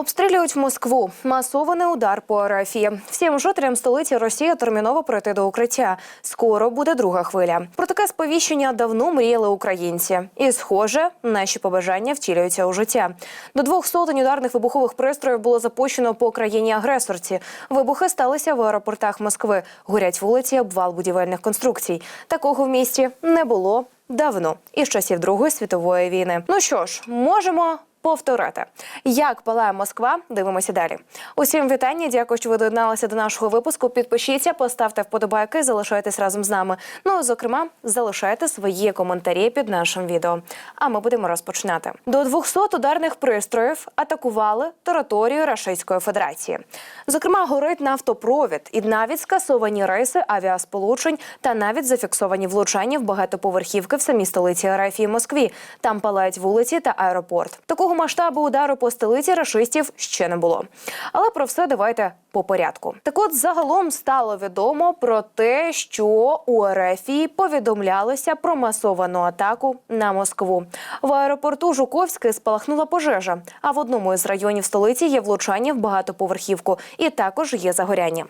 Обстрілюють Москву. Масований удар по арафії. Всім жителям столиці Росія терміново пройти до укриття. Скоро буде друга хвиля. Про таке сповіщення давно мріяли українці. І, схоже, наші побажання втілюються у життя. До двох сотень ударних вибухових пристроїв було запущено по країні агресорці. Вибухи сталися в аеропортах Москви. Горять вулиці, обвал будівельних конструкцій. Такого в місті не було давно і з часів Другої світової війни. Ну що ж, можемо. Повторити, як палає Москва, дивимося далі. Усім вітання. Дякую, що ви доєдналися до нашого випуску. Підпишіться, поставте вподобайки, залишайтесь разом з нами. Ну, зокрема, залишайте свої коментарі під нашим відео. А ми будемо розпочинати. До 200 ударних пристроїв атакували територію Російської Федерації. Зокрема, горить нафтопровід і навіть скасовані рейси авіасполучень та навіть зафіксовані влучання в багатоповерхівки в самій столиці Арафії Москві. Там палають вулиці та аеропорт. Такого масштабу удару по столиці рашистів ще не було. Але про все давайте по порядку. Так от загалом стало відомо про те, що у Ерефії повідомлялося про масовану атаку на Москву. В аеропорту Жуковське спалахнула пожежа. А в одному із районів столиці є влучання в багатоповерхівку, і також є загоряння.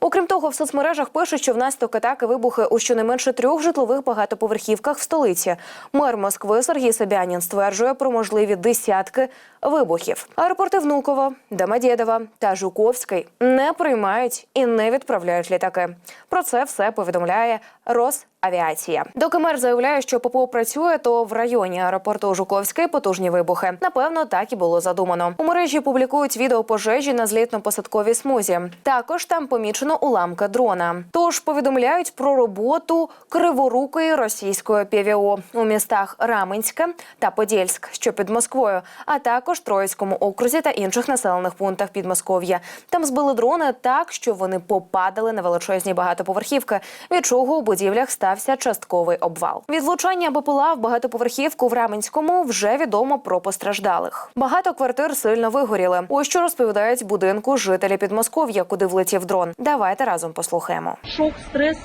Окрім того, в соцмережах пишуть, що внаслідок атаки вибухи у щонайменше трьох житлових багатоповерхівках в столиці. Мер Москви Сергій Собянін стверджує про можливі десятки вибухів. Аеропорти Внуково, Домодєдова та Жуковський не приймають і не відправляють літаки. Про це все повідомляє Росавіація. Доки мер заявляє, що ППО працює, то в районі аеропорту Жуковський потужні вибухи. Напевно, так і було задумано. У мережі публікують відео пожежі на злітно-посадковій смузі. Також там помічено уламки дрона. Тож повідомляють про роботу криворукої російської ПВО у містах Раменське та Подільськ, що під Москвою, а також Троїцькому окрузі та інших населених пунктах Підмосков'я. Там збили дрони так, що вони попадали на величезні багатоповерхівки, від чого будівлях стався частковий обвал. Від влучання БПЛА в багатоповерхівку в Раменському вже відомо про постраждалих. Багато квартир сильно вигоріли. Ось що розповідають будинку жителі Підмосков'я, куди влетів дрон. Давайте разом послухаємо. шок, стресс,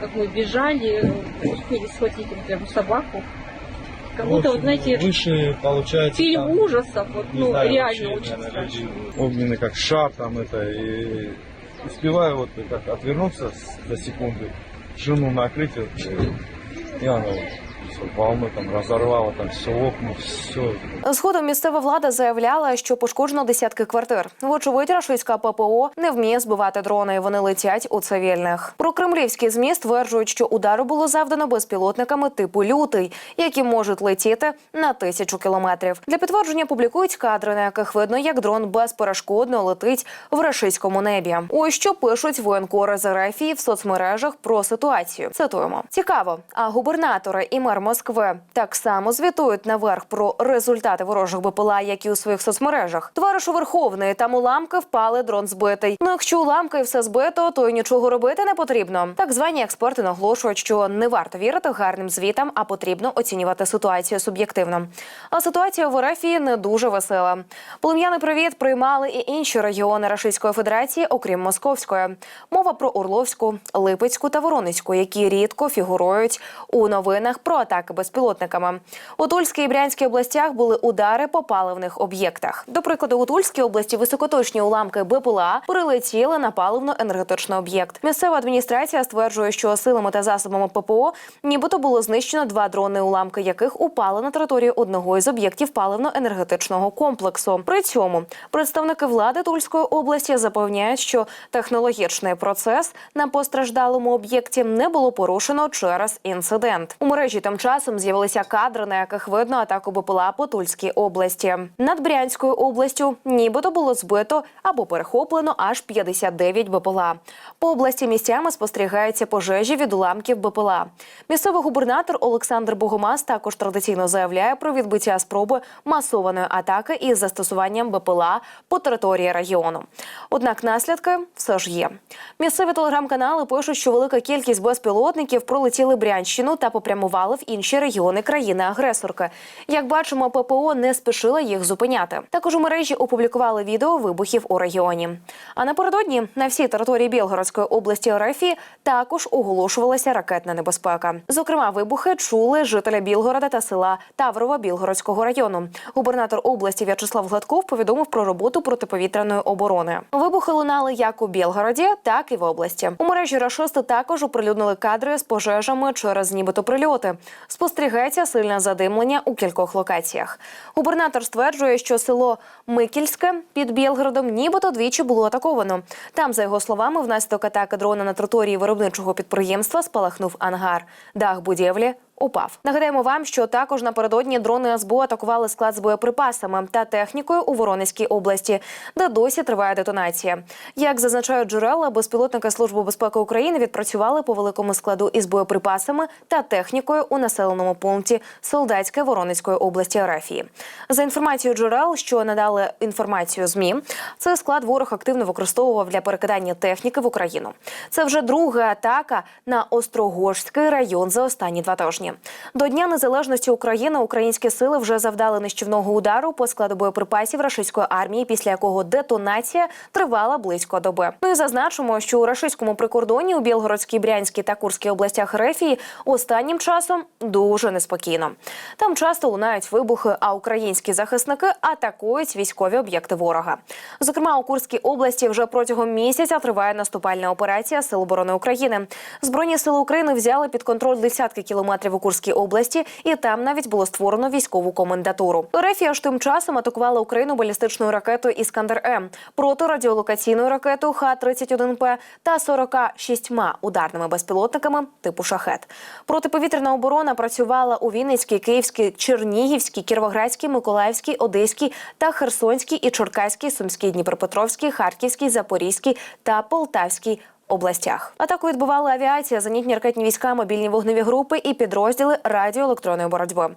как мы бежали, успели схватить например, собаку. Как В будто, общем, вот, знаете, выше получается фильм там, ужасов, вот, не ну, знаю, реально вообще, очень наверное, страшно. люди огненный как шар там это и успеваю вот как отвернуться с- за секунду, жену накрыть вот, и волной там разорвала там все окна, все. Згодом місцева влада заявляла, що пошкоджено десятки квартир. Вочевидь, рашистська ППО не вміє збивати дрони. Вони летять у цивільних. Про кремлівські змі стверджують, що удару було завдано безпілотниками типу лютий, які можуть летіти на тисячу кілометрів. Для підтвердження публікують кадри, на яких видно, як дрон безперешкодно летить в рашистському небі. Ось що пишуть воєнкори з РФ в соцмережах про ситуацію. Цитуємо: цікаво. А губернатори і мер Москви так само звітують наверх про результати ворожих БПЛА, і у своїх соцмережах. Товаришу Верховний, там уламки впали, дрон збитий. Ну якщо уламки і все збито, то й нічого робити не потрібно. Так звані експерти наголошують, що не варто вірити гарним звітам, а потрібно оцінювати ситуацію суб'єктивно. А ситуація в Ерефії не дуже весела. Полум'яний привіт приймали і інші регіони Російської Федерації, окрім Московської. Мова про Орловську, Липецьку та Воронезьку, які рідко фігурують у новинах про атаки безпілотниками. У Тульській і Брянській областях були удари по паливних об'єктах. До прикладу, у Тульській області високоточні уламки БПЛА прилетіли на паливно-енергетичний об'єкт. Місцева адміністрація стверджує, що силами та засобами ППО нібито було знищено два дрони, уламки яких упали на територію одного із об'єктів паливно-енергетичного комплексу. При цьому представники влади Тульської області запевняють, що технологічний процес на постраждалому об'єкті не було порушено через інцидент. У мережі тим часом з'явилися кадри, на яких видно атаку БПЛА по Тульській області. Над Брянською областю нібито було збито або перехоплено аж 59 БПЛА. По області місцями спостерігаються пожежі від уламків БПЛА. Місцевий губернатор Олександр Богомаз також традиційно заявляє про відбиття спроби масованої атаки із застосуванням БПЛА по території регіону. Однак наслідки все ж є. Місцеві телеграм-канали пишуть, що велика кількість безпілотників пролетіли Брянщину та попрямували в інші регіони країни-агресорки. Як бачимо, ППО не спішила їх зупиняти. Також у мережі опублікували відео вибухів у регіоні. А напередодні на всій території Білгородської області РФ також оголошувалася ракетна небезпека. Зокрема, вибухи чули жителі Білгорода та села Таврова Білгородського району. Губернатор області В'ячеслав Гладков повідомив про роботу протиповітряної оборони. Вибухи лунали як у Білгороді, так і в області. У мережі Рашисти також оприлюднили кадри з пожежами через нібито прильоти. Спостерігається сильне задимлення у кількох локаціях. Губернатор стверджує, що село Микільське під Білгородом нібито двічі було атаковано. Там, за його словами, внаслідок атаки дрона на території виробничого підприємства спалахнув ангар. Дах будівлі упав. Нагадаємо вам, що також напередодні дрони СБУ атакували склад з боєприпасами та технікою у Воронезькій області, де досі триває детонація. Як зазначають джерела, безпілотники Служби безпеки України відпрацювали по великому складу із боєприпасами та технікою у населеному пункті Солдатське Воронезької області Арафії. За інформацією джерел, що надали інформацію змі, цей склад ворог активно використовував для перекидання техніки в Україну. Це вже друга атака на Острогожський район за останні два тижні. До Дня Незалежності України українські сили вже завдали нищівного удару по складу боєприпасів рашистської армії, після якого детонація тривала близько доби. Ну і зазначимо, що у рашистському прикордоні у Білгородській, Брянській та Курській областях Рефії останнім часом дуже неспокійно. Там часто лунають вибухи, а українські захисники атакують військові об'єкти ворога. Зокрема, у Курській області вже протягом місяця триває наступальна операція Сил оборони України. Збройні сили України взяли під контроль десятки кілометрів Курській області, і там навіть було створено військову комендатуру. Рефія ж тим часом атакувала Україну балістичною ракетою Іскандер М, протирадіолокаційною ракетою Х-31П та 46 ударними безпілотниками типу шахет. Протиповітряна оборона працювала у Вінницькій, Київській, Чернігівській, Кіровоградській, Миколаївській, Одеській та Херсонській і Черкаській, Сумській, Дніпропетровській, Харківській, Запорізькій та Полтавській областях. Атаку відбувала авіація, зенітні ракетні війська, мобільні вогневі групи і підрозділи радіоелектронної боротьби.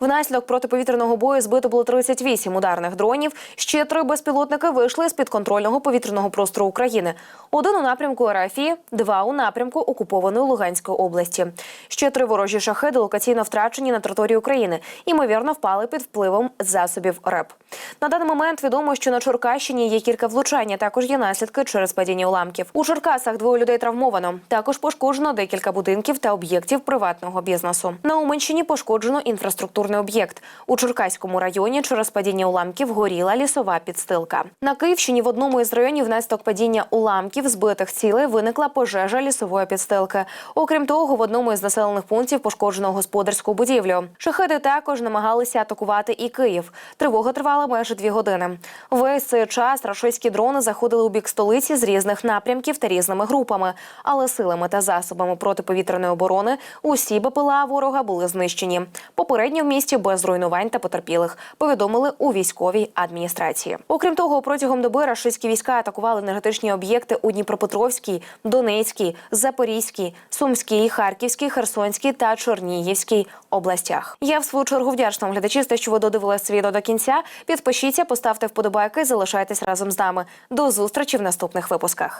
Внаслідок протиповітряного бою збито було 38 ударних дронів. Ще три безпілотники вийшли з підконтрольного повітряного простору України. Один у напрямку РФІ, два у напрямку окупованої Луганської області. Ще три ворожі шахеди локаційно втрачені на території України. Ймовірно, впали під впливом засобів РЕП. На даний момент відомо, що на Черкащині є кілька влучань, а також є наслідки через падіння уламків. У Черкасах двоє людей травмовано. Також пошкоджено декілька будинків та об'єктів приватного бізнесу. На Уманщині пошкоджено інфраструктурний об'єкт. У Черкаському районі через падіння уламків горіла лісова підстилка. На Київщині в одному із районів внаслідок падіння уламків збитих цілей виникла пожежа лісової підстилки. Окрім того, в одному із населених пунктів пошкоджено господарську будівлю. Шахеди також намагалися атакувати і Київ. Тривога тривала майже дві години. Весь цей час рашистські дрони заходили у бік столиці з різних напрямків та різними групами, але силами та засобами протиповітряної оборони усі БПЛА ворога були знищені. Попередньо в місті без руйнувань та потерпілих повідомили у військовій адміністрації. Окрім того, протягом доби рашистські війська атакували енергетичні об'єкти у Дніпропетровській, Донецькій, Запорізькій, Сумській, Харківській, Херсонській та Чернігівській областях. Я в свою чергу вдячна глядачі, те, що ви додивилися це відео до кінця. Підпишіться, поставте вподобайки, залишайтесь разом з нами. До зустрічі в наступних випусках.